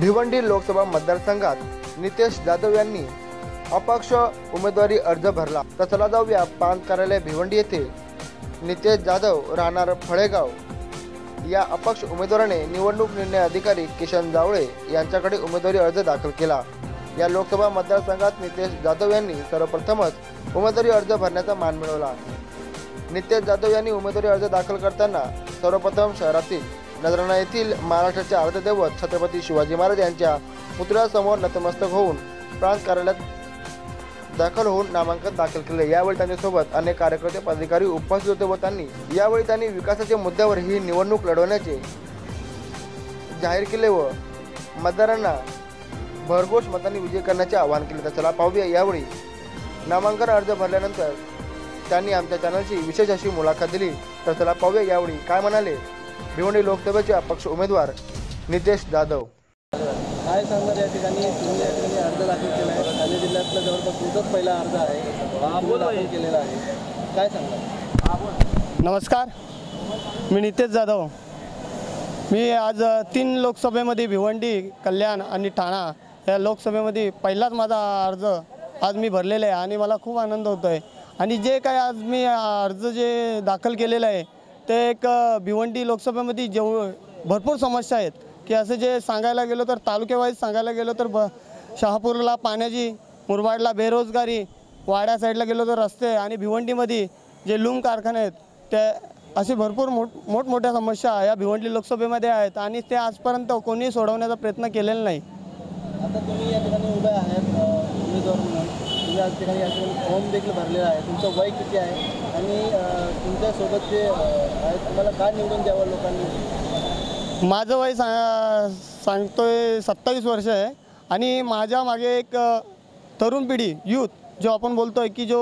भिवंडी लोकसभा मतदारसंघात नितेश जाधव यांनी अपक्ष उमेदवारी अर्ज भरला. तर चला जाऊया पान कार्यालय भिवंडी येथे नितेश जाधव राहणार फळेगाव. या अपक्ष उमेदवाराने निवडणूक निर्णय अधिकारी किशन जावळे यांच्याकडे उमेदवारी अर्ज दाखल केला. या लोकसभा मतदारसंघात नितेश जाधव यांनी सर्वप्रथमच उमेदवारी अर्ज भरण्याचा मान मिळवला. नितेश जाधव यांनी उमेदवारी अर्ज दाखल करताना सर्वप्रथम शहरातील नजराणा येथील महाराष्ट्राचे अर्धदैवत छत्रपती शिवाजी महाराज यांच्या पुतळ्यासमोर नतमस्तक होऊन प्रांत कार्यालयात दाखल होऊन नामांकन दाखल केले. यावेळी त्यांच्यासोबत अनेक कार्यकर्ते पदाधिकारी उपस्थित होते व त्यांनी यावेळी त्यांनी विकासाच्या मुद्द्यावर ही निवडणूक लढवण्याचे जाहीर केले व मतदारांना भरघोष मतांनी विजय करण्याचे आवाहन केले. तर चला पाहूया यावेळी नामांकन अर्ज भरल्यानंतर त्यांनी आमच्या चॅनलची विशेष अशी मुलाखत दिली. तर चला पाहूया यावेळी काय म्हणाले भिवंडी लोकसभेचे अपक्ष उमेदवार नितेश जाधव. काय सांगणार या ठिकाणी? तुम्ही या ठिकाणी अर्ज दाखल केला आहे. ठाणे जिल्ह्यातला जवळपास तुमचाच पहिला अर्ज आहे. केलेला आहे. काय सांगणार? नमस्कार. मी नितेश जाधव. मी आज तीन लोकसभेमध्ये भिवंडी कल्याण आणि ठाणा या लोकसभेमध्ये पहिलाच माझा अर्ज आज मी भरलेला आहे आणि मला खूप आनंद होतो आहे आणि जे काय आज मी अर्ज जे दाखल केलेलं आहे ते एक भिवंडी लोकसभेमध्ये जेव भरपूर समस्या आहेत. की असं जे सांगायला गेलो तर तालुक्यावाईज सांगायला गेलो तर ब शहापूरला पाण्याची मुरबाडला बेरोजगारी वाड्या साईडला गेलो तर रस्ते आणि भिवंडीमध्ये जे लूम कारखाने आहेत ते असे भरपूर मोठ मोठमोठ्या समस्या या भिवंडी लोकसभेमध्ये आहेत आणि ते आजपर्यंत कोणी सोडवण्याचा प्रयत्न केलेला नाही. आता तुम्ही या ठिकाणी उभे आहेत उमेदवार म्हणून. म्हणजे आज ठिकाणी या ठिकाणी फॉर्म देखील भरलेला आहे. तुमचं वय किती आहे? आणि तुमच्यासोबत जे आहेत तुम्हाला का निवडून द्यावं लोकांनी? माझं वय सा सांगतोय सत्तावीस वर्ष आहे. आणि माझ्या मागे एक तरुण पिढी यूथ जो आपण बोलतो आहे की जो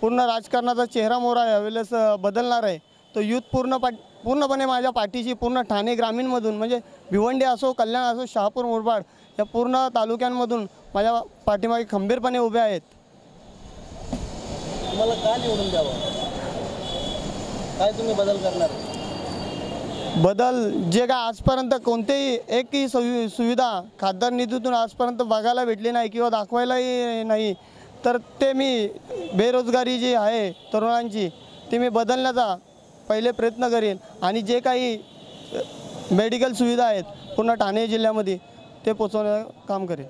पूर्ण राजकारणाचा चेहरा मोहरा आहे यावेळेस बदलणार आहे तो यूथ पूर्ण पाट पूर्णपणे माझ्या पाठीशी पूर्ण ठाणे ग्रामीणमधून म्हणजे भिवंडी असो कल्याण असो शहापूर मुरबाड या पूर्ण तालुक्यांमधून माझ्या पाठीमागे खंबीरपणे उभे आहेत. तुम्हाला का निवडून द्यावं? काय तुम्ही बदल करणार? बदल जे काय आजपर्यंत कोणतेही एकही सुवि सुविधा खासदार निधीतून आजपर्यंत बघायला भेटली नाही किंवा दाखवायलाही नाही तर ते मी बेरोजगारी जी आहे तरुणांची ती मी बदलण्याचा पहिले प्रयत्न करेन. आणि जे काही मेडिकल सुविधा आहेत पूर्ण ठाणे जिल्ह्यामध्ये ते पोचवण्याचं काम करेन.